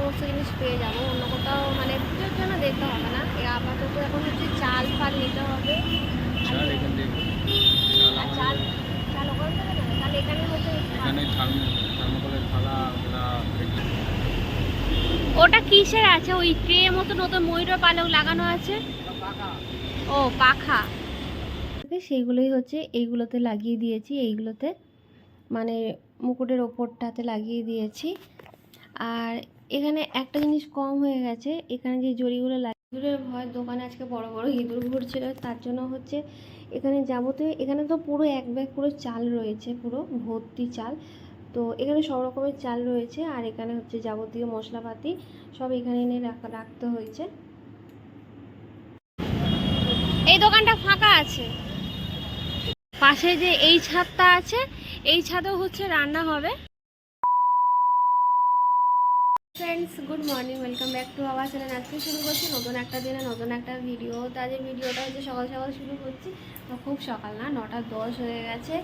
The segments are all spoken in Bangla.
সমস্ত জিনিস পেয়ে যাব। অন্য কোথাও মানে পুজোর জন্য দেখতে হবে না। আপাতত এখন হচ্ছে চাল ফাল নিতে হবে। চাল চাল আর চাল ওখান থেকে তাহলে এখানে হচ্ছে থার্মোকলের থালা ওটা কিসের আছে? ওই ট্রে মতো নতুন ময়ূর পালক লাগানো আছে? ও পাখা। সেইগুলোই হচ্ছে এইগুলোতে লাগিয়ে দিয়েছি। এইগুলোতে মানে মুকুটের ওপরটাতে লাগিয়ে দিয়েছি। আর এখানে একটা জিনিস কম হয়ে গেছে। এখানে যে জড়িগুলো লাগে ইঁদুরের ভয় দোকানে আজকে বড় বড় ইঁদুর ঘুরছিল, তার জন্য হচ্ছে এখানে যাবতীয়, এখানে তো পুরো এক ব্যাগ পুরো চাল রয়েছে, পুরো ভর্তি চাল। তো এখানে সব রকমের চাল রয়েছে, আর এখানে হচ্ছে যাবতীয় মশলাপাতি সব এখানে এনে রাখা- রাখতে হয়েছে। এই দোকানটা ফাঁকা আছে। পাশে যে এই ছাদটা আছে, এই ছাদেও হচ্ছে রান্না হবে। Friends good morning welcome back to our channel আজকে শুরু করছি নতুন একটা দিনে নতুন একটা ভিডিও তো আজকের ভিডিওটা হচ্ছে সকাল সকাল শুরু করছি। তো খুব সকাল না, নটা দশ হয়ে গেছে।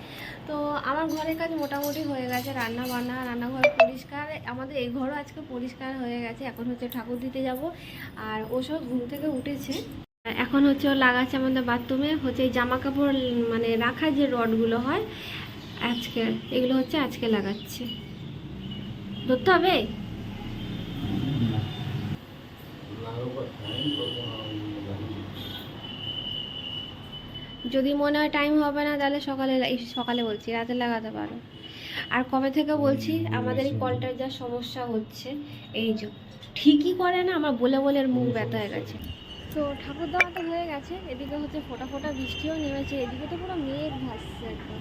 তো আমার ঘরের কাজ মোটামুটি হয়ে গেছে রান্না বান্না রান্নাঘর পরিষ্কার। আমাদের এই ঘরও আজকে পরিষ্কার হয়ে গেছে। এখন হচ্ছে ঠাকুর দিতে যাব। আর ওসব ঘুম থেকে উঠেছে। এখন হচ্ছে লাগাচ্ছে আমাদের বাথরুমে। হচ্ছে এই জামা কাপড় মানে রাখার যে রডগুলো হয়, আজকে এগুলো হচ্ছে আজকে লাগাচ্ছে। ধরতে হবে? যদি মনে হয় টাইম হবে না তাহলে সকালে সকালে বলছি রাতে লাগাতে পারো। আর কবে থেকে বলছি আমাদের এই কলটার যা সমস্যা হচ্ছে এই যে ঠিকই করে না আমার বলে বলে মুখ ব্যথা হয়ে গেছে। তো ঠাকুর দেওয়া তো হয়ে গেছে এদিকে হচ্ছে ফোটা ফোটা বৃষ্টিও নেমেছে এদিকে তো পুরো মেঘ ভাসছে একদম।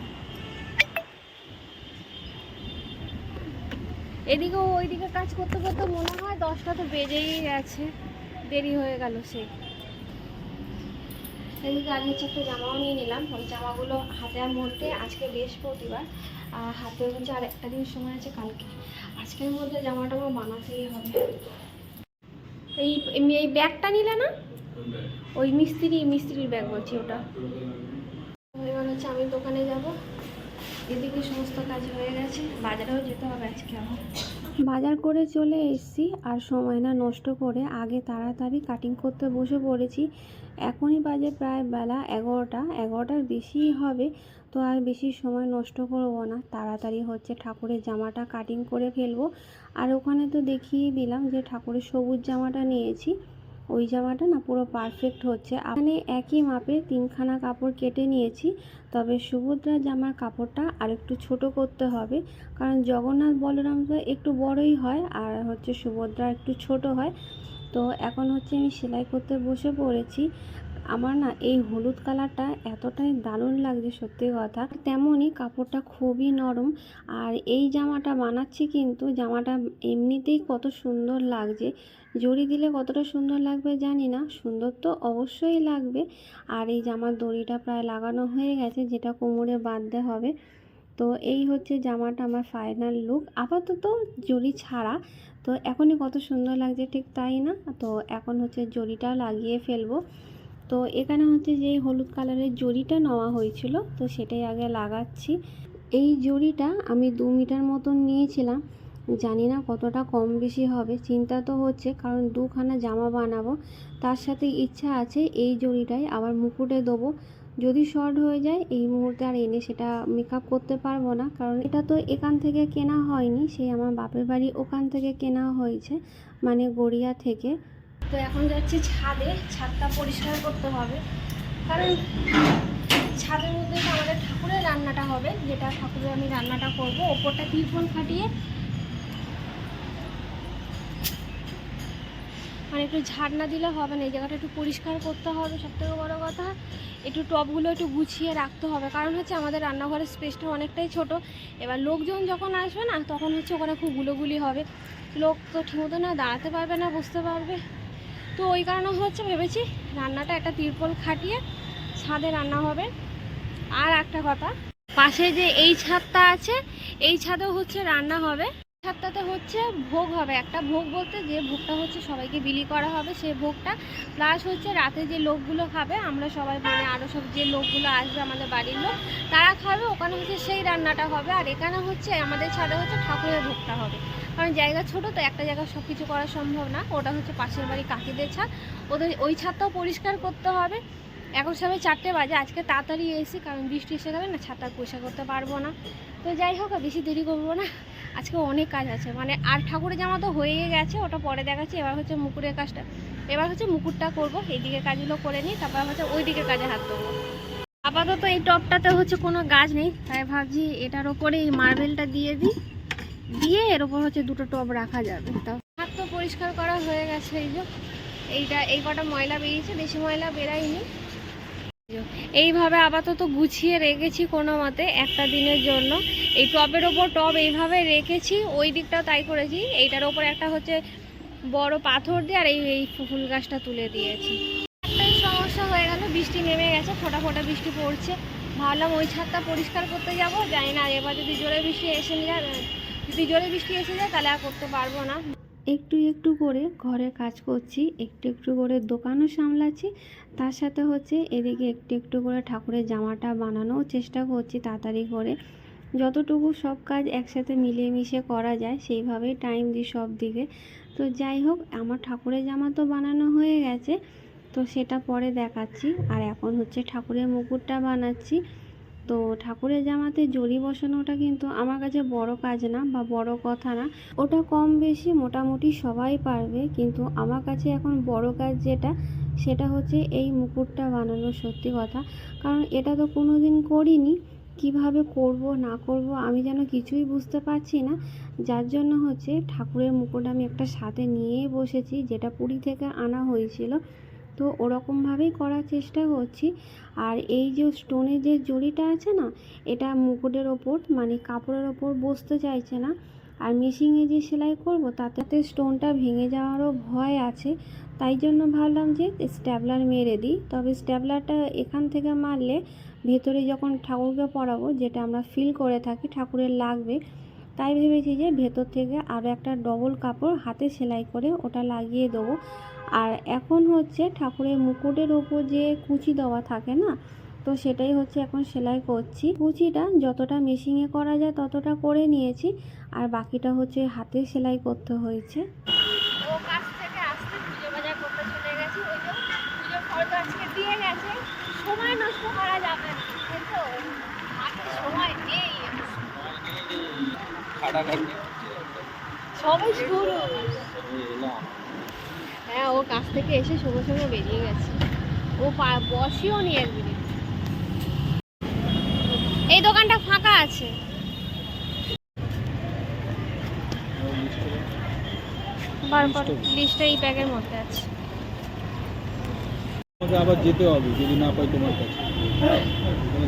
এদিকে ওইদিকে কাজ করতে করতে মনে হয় দশটা তো বেজেই গেছে দেরি হয়ে গেল সেই এদিকে আমি হচ্ছে একটা জামাও নিয়ে নিলাম। ওই জামাগুলো হাতে আর মধ্যে আজকে বৃহস্পতিবার। আর হাতে হচ্ছে আর একটা দিন সময় আছে কালকে। আজকের মধ্যে জামাটা আমার বানাতেই হবে। এই এই ব্যাগটা নিলে না? ওই মিস্ত্রি, মিস্ত্রির ব্যাগ বলছি ওটা। এবার হচ্ছে আমি দোকানে যাব। এদিকে সমস্ত কাজ হয়ে গেছে। বাজারেও যেতে হবে আজকে আমার বাজার করে চলে এসেছি আর সময় না নষ্ট করে আগে তাড়াতাড়ি কাটিং করতে বসে পড়েছি। এখনই বাজে প্রায় বেলা এগারোটা, এগারোটার বেশিই হবে, তো আর বেশি সময় নষ্ট করব না। তাড়াতাড়ি হচ্ছে ঠাকুরের জামাটা কাটিং করে ফেলব। আর ওখানে তো দেখিয়ে দিলাম যে ঠাকুরের সবুজ জামাটা নিয়েছি। ওই জামাটা না পুরো পারফেক্ট হচ্ছে। এখানে একই মাপে তিনখানা কাপড় কেটে নিয়েছি, তবে সুভদ্রা জামার কাপড়টা আর একটু ছোট করতে হবে, কারণ জগন্নাথ বলরাম তো একটু বড়ই হয় আর হচ্ছে সুভদ্রা একটু ছোট হয়। তো এখন হচ্ছে আমি সেলাই করতে বসে পড়েছি। আমার না এই হলুদ কালারটা এতটাই দারুণ লাগছে, সত্যি কথা। তেমনই কাপড়টা খুবই নরম। আর এই জামাটা বানাচ্ছি কিন্তু জামাটা এমনিতেই কত সুন্দর লাগছে। জড়ি দিলে কতটা সুন্দর লাগবে জানি না, সুন্দর তো অবশ্যই লাগবে। আর এই জামার দড়িটা প্রায় লাগানো হয়ে গেছে, যেটা কোমরে বাঁধতে হবে। তো এই হচ্ছে জামাটা আমার ফাইনাল লুক আপাতত জড়ি ছাড়া। তো এখনই কত সুন্দর লাগছে, ঠিক তাই না? তো এখন হচ্ছে জড়িটা লাগিয়ে ফেলব। তো এখানে হচ্ছে যে হলুদ কালারের জড়িটা নেওয়া হয়েছিল, তো সেটাই আগে লাগাচ্ছি। এই জড়িটা আমি দু মিটার মতন নিয়েছিলাম, জানি না কতটা কম বেশি হবে, চিন্তা তো হচ্ছে, কারণ দুখানা জামা বানাবো, তার সাথে ইচ্ছা আছে এই জড়িটাই আবার মুকুটে দেবো। যদি শর্ট হয়ে যায়, এই মুহূর্তে আর এনে সেটা মেকআপ করতে পারব না, কারণ এটা তো এখান থেকে কেনা হয়নি, সেই আমার বাপের বাড়ি ওখান থেকে কেনা হয়েছে মানে গড়িয়া থেকে। তো এখন যাচ্ছি ছাদে, ছাদটা পরিষ্কার করতে হবে। কারণ ছাদের মধ্যে তো আমাদের ঠাকুরের রান্নাটা হবে, যেটা ঠাকুরের আমি রান্নাটা করব। ওপরটা তিরপল খাটিয়ে মানে একটু ঝাড় না দিলে হবে না, এই জায়গাটা একটু পরিষ্কার করতে হবে সব থেকে বড়ো কথা। একটু টবগুলো একটু গুছিয়ে রাখতে হবে, কারণ হচ্ছে আমাদের রান্নাঘরের স্পেসটা অনেকটাই ছোট। এবার লোকজন যখন আসবে না, তখন হচ্ছে ওখানে খুব গুলোগুলি হবে। লোক তো ঠিকমতো না দাঁড়াতে পারবে না বুঝতে পারবে। তো ওই কারণে হচ্ছে ভেবেছি রান্নাটা একটা তিরপল খাটিয়ে ছাদে রান্না হবে। আর একটা কথা, পাশে যে এই ছাদটা আছে, এই ছাদেও হচ্ছে রান্না হবে। ছাদটাতে হচ্ছে ভোগ হবে। একটা ভোগ বলতে যে ভোগটা হচ্ছে সবাইকে বিলি করা হবে, সে ভোগটা। প্লাস হচ্ছে রাতে যে লোকগুলো খাবে, আমরা সবাই মানে আরও সব যে লোকগুলো আসবে আমাদের বাড়ির লোক, তারা খাবে, ওখানে হচ্ছে সেই রান্নাটা হবে। আর এখানে হচ্ছে আমাদের ছাদে হচ্ছে ঠাকুরের ভোগটা হবে। কারণ জায়গা ছোট, তো একটা জায়গায় সব কিছু করা সম্ভব না। ওটা হচ্ছে পাশের বাড়ি কাকিদের ছাদ। ওদের ওই ছাদটাও পরিষ্কার করতে হবে। এখন সবাই চারটে বাজে, আজকে তাড়াতাড়ি এসি, কারণ বৃষ্টি এসে গেলে না ছাদটা পরিষ্কার করতে পারব না। তো যাই হোক বেশি দেরি করব না। আজকে অনেক কাজ আছে। মানে আর ঠাকুরের জামা তো হয়ে গেছে, ওটা পরে দেখাচ্ছি। এবার হচ্ছে মুকুরের কাজটা। এবার হচ্ছে মুকুরটা করব, এইদিকে কাজগুলো করে নিই, তারপর হচ্ছে ওই দিকে কাজে হাত দেবো আপাতত এই টপটাতে হচ্ছে কোনো গাছ নেই, তাই ভাবছি এটার ওপরে এই মার্বেলটা দিয়ে দিই। দিয়ে এর ওপর হচ্ছে দুটো টব রাখা যাবে। তাও হাত তো পরিষ্কার করা হয়ে গেছে, এই যে। এইটা, এই কটা ময়লা বেরিয়েছে, বেশি ময়লা বেরায়নি। এইভাবে আপাতত গুছিয়ে রেখেছি কোনো মতে একটা দিনের জন্য। এই টবের ওপর টব এইভাবে রেখেছি, ওই দিকটাও তাই করেছি। এইটার ওপর একটা হচ্ছে বড় পাথর দিয়ে আর এই এই ফুল গাছটা তুলে দিয়েছি। একটাই সমস্যা হয়ে গেল, বৃষ্টি নেমে গেছে, ফোটা ফোটা বৃষ্টি পড়ছে। ভাবলাম ওই ছাদটা পরিষ্কার করতে যাব, জানি না, এবার যদি জোরে বৃষ্টি এসে যায়, যদি জোরে বৃষ্টি এসে যায়, তাহলে আর করতে পারব না। একটু একটু করে ঘরে কাজ করছি, একটু একটু করে দোকানও সামলাচ্ছি। তার সাথে হচ্ছে এদিকে একটু একটু করে ঠাকুরের জামাটা বানানোও চেষ্টা করছি তাড়াতাড়ি করে। যতটুকু সব কাজ একসাথে মিলিয়ে মিশে করা যায়, সেইভাবেই টাইম দিই সব দিকে। তো যাই হোক, আমার ঠাকুরের জামা তো বানানো হয়ে গেছে, তো সেটা পরে দেখাচ্ছি। আর এখন হচ্ছে ঠাকুরের মুকুটটা বানাচ্ছি। তো ঠাকুরের জামাতে জড়ি বসানোটা কিন্তু আমার কাছে বড় কাজ না বা বড় কথা না। ওটা কম বেশি মোটামুটি সবাই পারবে, কিন্তু আমার কাছে এখন বড় কাজ যেটা, সেটা হচ্ছে এই মুকুটটা বানানো সত্যি কথা। কারণ এটা তো কোনো দিন করিনি, কীভাবে করব, না করব আমি যেন কিছুই বুঝতে পারছি না। যার জন্য হচ্ছে ঠাকুরের মুকুট আমি একটা সাথে নিয়েই বসেছি, যেটা পুরী থেকে আনা হয়েছিল। তো ওরকমভাবেই করার চেষ্টা করছি। আর এই যে স্টোনের যে জড়িটা আছে না, এটা মুকুটের ওপর মানে কাপড়ের ওপর বসতে চাইছে না। আর মেশিনে যে সেলাই করব, তাতে স্টোনটা ভেঙে যাওয়ারও ভয় আছে। তাই জন্য ভাবলাম যে স্ট্যাবলার মেরে দিই। তবে স্ট্যাবলারটা এখান থেকে মারলে ভেতরে যখন ঠাকুরকে পরাবো যেটা আমরা ফিল করে থাকি, ঠাকুরের লাগবে তাই ভেবেছি যে ভেতর থেকে আরও একটা ডবল কাপড় হাতে সেলাই করে ওটা লাগিয়ে দেবো। আর এখন হচ্ছে ঠাকুরের মুকুটের ওপর যে কুচি দেওয়া থাকে না, তো সেটাই হচ্ছে এখন সেলাই করছি। কুচিটা যতটা মেশিনে করা যায় ততটা করে নিয়েছি, আর বাকিটা হচ্ছে হাতে সেলাই করতে হয়েছে ও কাছ থেকে আসতে পুজো বাজার করতে চলে গেছে ওই যে পুজোর খরচ আজকে দিয়ে গেছে সময় নষ্ট করা যাবে না কিন্তু হাতে সময় নেই খাটাখাটি সবাই শুরু। হ্যাঁ ও কাছ থেকে এসে সঙ্গে সঙ্গে বেরিয়ে গেছে। ও পা- নি এক মিনিট। এই দোকানটা ফাঁকা আছে। লিস্টটা এই ব্যাগের মধ্যে আছে। তোমাকে আবার যেতে হবে যদি না পাই তোমার কাছে।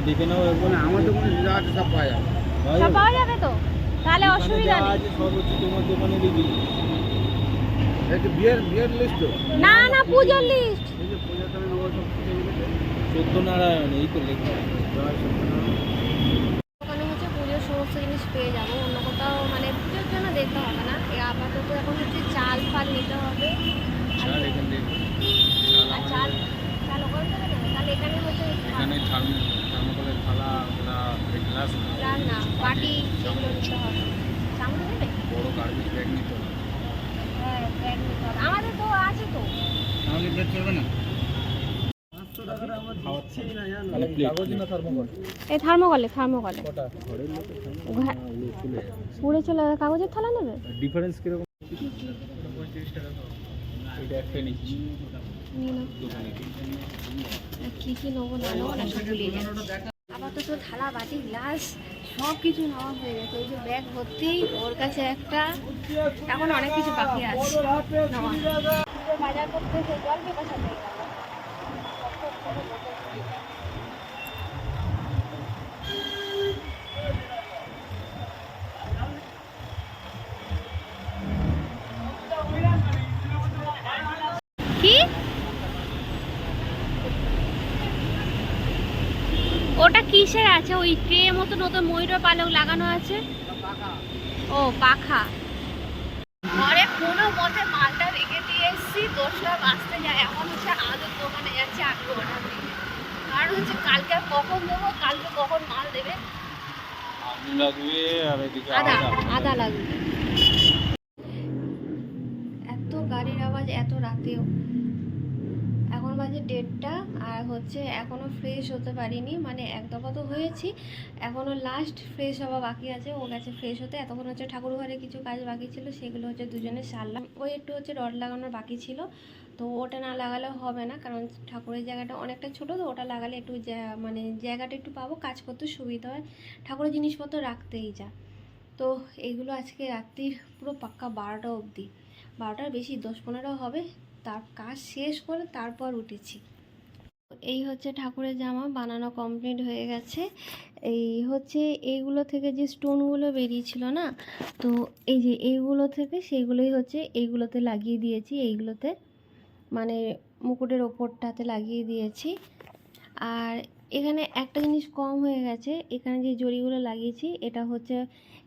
দেখে নাও একবার। আমার দোকানে যা আছে সব পাওয়া যাবে। পাওয়া যাবে তো? তাহলে অসুবিধা যা নেই। সর্বোচ্চ তোমার দোকানে দেখি একটা বিয়ের বিয়ের লিস্ট না না পূজার লিস্ট এই যে পূজা করে নেব সব সত্যনারায়ণ এই তো লেখা ওখানে হচ্ছে পুজোর সমস্ত জিনিস পেয়ে যাব অন্য কোথাও মানে পুজোর জন্য দেখতে হবে না এই আপাতত এখন হচ্ছে চাল ফাল নিতে হবে চাল এখান থেকে আর চাল চাল ওখান থেকে নেবে তাহলে এখানে হচ্ছে এখানে থার্মো থার্মোকলের থালা ওগুলা গ্লাস রান না বাটি সেগুলো নিতে হবে চামচ নেবে বড় গার্বেজ ব্যাগ নিতে হবে হ্যাঁ ব্যাগ নিতে হবে আমাদের তো আছে তো তাহলে প্লেট চলবে না তাহলে প্লেট না থার্মোকল এই থার্মোকলে চলে কাগজের থালা নেবে? ডিফারেন্স কীরকম? একটা নিচ্ছি নিয়ে নাও। দোকানে আর কি কি নেব না নেব না সব ভুলিয়ে যাচ্ছে আপাতত থালা বাটি গ্লাস সব কিছু নেওয়া হয়ে গেছে। ওই যে ব্যাগ ভর্তি ওর কাছে একটা। এখন অনেক কিছু বাকি আছে। বাজার করতে সে জল পেপার সাথে গেল ওটা কিসের আছে? ওই ট্রে মতো নতুন ময়ূরের পালক লাগানো আছে? ও, পাখা। ঘরে কোনো মতে মালটা এসেছি দোষটা বাঁচতে যায় এখন হচ্ছে আলুর দোকানে যাচ্ছি আলু অর্ডার দিতে কারণ হচ্ছে কালকে কখন দেবো কালকে কখন মাল দেবে? আদা। আদা লাগবে। এত গাড়ির আওয়াজ এত রাতেও। বাজে ডেটটা আর হচ্ছে এখনও ফ্রেশ হতে পারিনি। মানে এক দফা তো হয়েছি এখনও লাস্ট ফ্রেশ হওয়া বাকি আছে। ও গেছে ফ্রেশ হতে। এতক্ষণ হচ্ছে ঠাকুর ঘরে কিছু কাজ বাকি ছিল, সেগুলো হচ্ছে দুজনে সারলাম। ওই একটু হচ্ছে রড লাগানোর বাকি ছিল, তো ওটা না লাগালেও হবে না, কারণ ঠাকুরের জায়গাটা অনেকটা ছোট, তো ওটা লাগালে একটু মানে জায়গাটা একটু পাবো, কাজ করতে সুবিধা হয়। ঠাকুরের জিনিসপত্র রাখতেই যা। তো এইগুলো আজকে রাত্রির পুরো পাক্কা বারোটা অবধি। বারোটার বেশি, দশ পনেরো হবে। তার কাজ শেষ করে তারপর উঠেছি। এই হচ্ছে ঠাকুরের জামা, বানানো কমপ্লিট হয়ে গেছে। এই হচ্ছে এইগুলো থেকে যে স্টোনগুলো বেরিয়েছিল না, তো এই যে এইগুলো থেকে সেইগুলোই হচ্ছে এইগুলোতে লাগিয়ে দিয়েছি, এইগুলোতে মানে মুকুটের ওপরটাতে লাগিয়ে দিয়েছি। আর এখানে একটা জিনিস কম হয়ে গেছে, এখানে যে জড়িগুলো লাগিয়েছি, এটা হচ্ছে,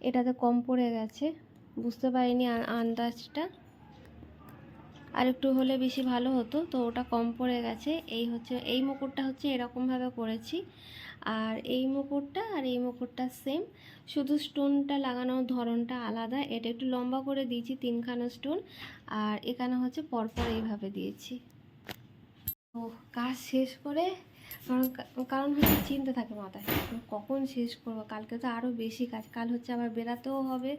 এটাতে কম পড়ে গেছে। বুঝতে পারিনি আন্দাজটা। আর একটু হলে বেশি ভালো হতো, তো ওটা কম পড়ে গেছে। এই হচ্ছে, এই মুকুটটা হচ্ছে এরকমভাবে করেছি আর এই মুকুটটা আর এই মুকুটটা সেম শুধু স্টোনটা লাগানোর ধরনটা আলাদা। এটা একটু লম্বা করে দিয়েছি, তিনখানা স্টোন আর এখানে হচ্ছে পরপর এইভাবে দিয়েছি। তো কাজ শেষ করে, কারণ হচ্ছে চিন্তা থাকে মাথায় কখন শেষ করব? কালকে তো আরও বেশি কাজ, কাল হচ্ছে আবার বেরাতেও হবে।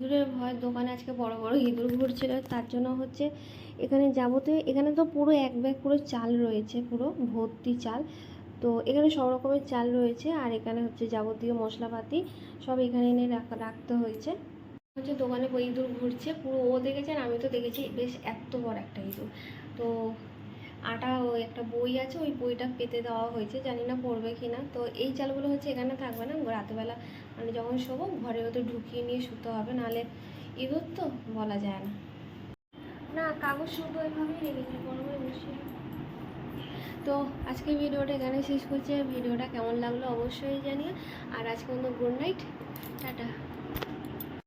ইঁদুরের ভয়, দোকানে আজকে বড় বড় ইঁদুর ঘুরছিল, তার জন্য হচ্ছে এখানে যাবতীয়, এখানে তো পুরো এক ব্যাগ পুরো চাল রয়েছে, পুরো ভর্তি চাল। তো এখানে সব রকমের চাল রয়েছে, আর এখানে হচ্ছে যাবতীয় মশলাপাতি সব এখানে এনে রাখ- রাখতে হয়েছে। হচ্ছে দোকানে ইঁদুর ঘুরছে, পুরো ও দেখেছে আর আমি তো দেখেছি, বেশ এত বড় একটা ইঁদুর। তো আটা ওই একটা বই আছে ওই বইটা পেতে দেওয়া হয়েছে জানি না পড়বে কি না তো এই চালগুলো হচ্ছে এখানে থাকবে না রাতেবেলা মানে যখন শোবো ঘরের ওতে ঢুকিয়ে নিয়ে শুতে হবে নাহলে ইঁদুর তো বলা যায় না। না কাগজ শুধু এভাবেই রেখেছি গরমে বসে তো আজকে ভিডিওটা এখানে শেষ করছি ভিডিওটা কেমন লাগল অবশ্যই জানিয়ে আর আজকে মতো গুড নাইট টাটা।